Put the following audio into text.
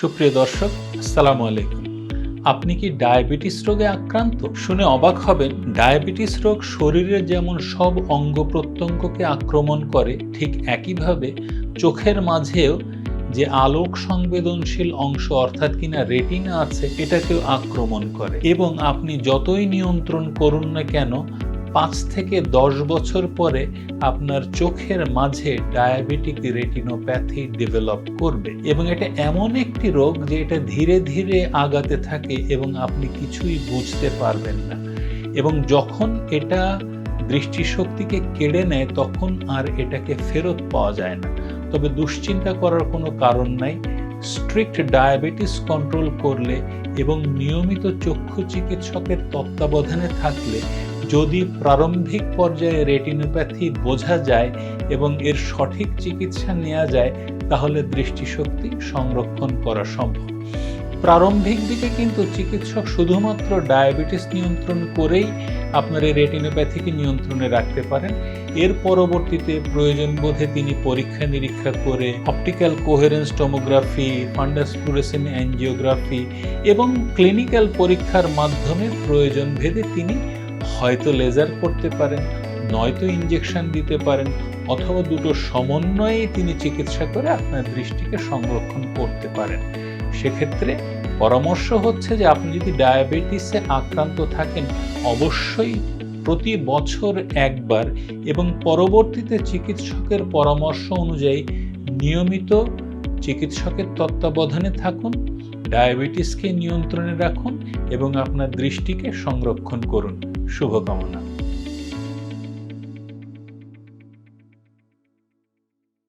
সুপ্রিয় দর্শক, আসসালামু আলাইকুম। আপনি কি ডায়াবেটিস রোগে আক্রান্ত? শুনে অবাক হবেন, ডায়াবেটিস রোগ শরীরের যেমন সব অঙ্গ প্রত্যঙ্গকে আক্রমণ করে, ঠিক একইভাবে চোখের মাঝেও যে আলোক সংবেদনশীল অংশ অর্থাৎ কিনা রেটিনা আছে, এটাকেও আক্রমণ করে। এবং আপনি যতই নিয়ন্ত্রণ করুন না কেন পাঁচ থেকে দশ বছর পরে আপনার চোখের মাঝে ডায়াবেটিক রেটিনোপ্যাথি ডেভেলপ করবে। এবং এটা এমন একটি রোগ যে এটা ধীরে ধীরে আগাতে থাকে এবং আপনি কিছুই বুঝতে পারবেন না। এবং যখন এটা দৃষ্টিশক্তিকে কেড়ে নেয়, তখন আর এটাকে ফেরত পাওয়া যায় না। তবে দুশ্চিন্তা করার কোনো কারণ নাই। স্ট্রিক্ট ডায়াবেটিস কন্ট্রোল করলে এবং নিয়মিত চক্ষু চিকিৎসকের তত্ত্বাবধানে থাকলে যদি প্রারম্ভিক পর্যায়ে রেটিনোপ্যাথি বোঝা যায় এবং এর সঠিক চিকিৎসা নেওয়া যায়, তাহলে দৃষ্টিশক্তি সংরক্ষণ করা সম্ভব। প্রারম্ভিক দিকে কিন্তু চিকিৎসক শুধুমাত্র ডায়াবেটিস নিয়ন্ত্রণ করেই আপনার এই রেটিনোপ্যাথিকে নিয়ন্ত্রণে রাখতে পারেন। এর পরবর্তীতে প্রয়োজন বোধে তিনি পরীক্ষা নিরীক্ষা করে optical coherence tomography fundus fluorescein angiography এবং ক্লিনিক্যাল পরীক্ষার মাধ্যমে প্রয়োজন ভেদে তিনি হয়তো লেজার করতে পারেন, নয়তো ইঞ্জেকশন দিতে পারেন অথবা দুটো সমন্বয়ে তিনি চিকিৎসা করে আপনার দৃষ্টিকে সংরক্ষণ করতে পারেন। সেক্ষেত্রে পরামর্শ হচ্ছে যে আপনি যদি ডায়াবেটিসে আক্রান্ত থাকেন, অবশ্যই প্রতি বছর একবার এবং পরবর্তীতে চিকিৎসকের পরামর্শ অনুযায়ী নিয়মিত চিকিৎসকের তত্ত্বাবধানে থাকুন, ডায়াবেটিসকে নিয়ন্ত্রণে রাখুন এবং আপনার দৃষ্টিকে সংরক্ষণ করুন। শুভকামনা।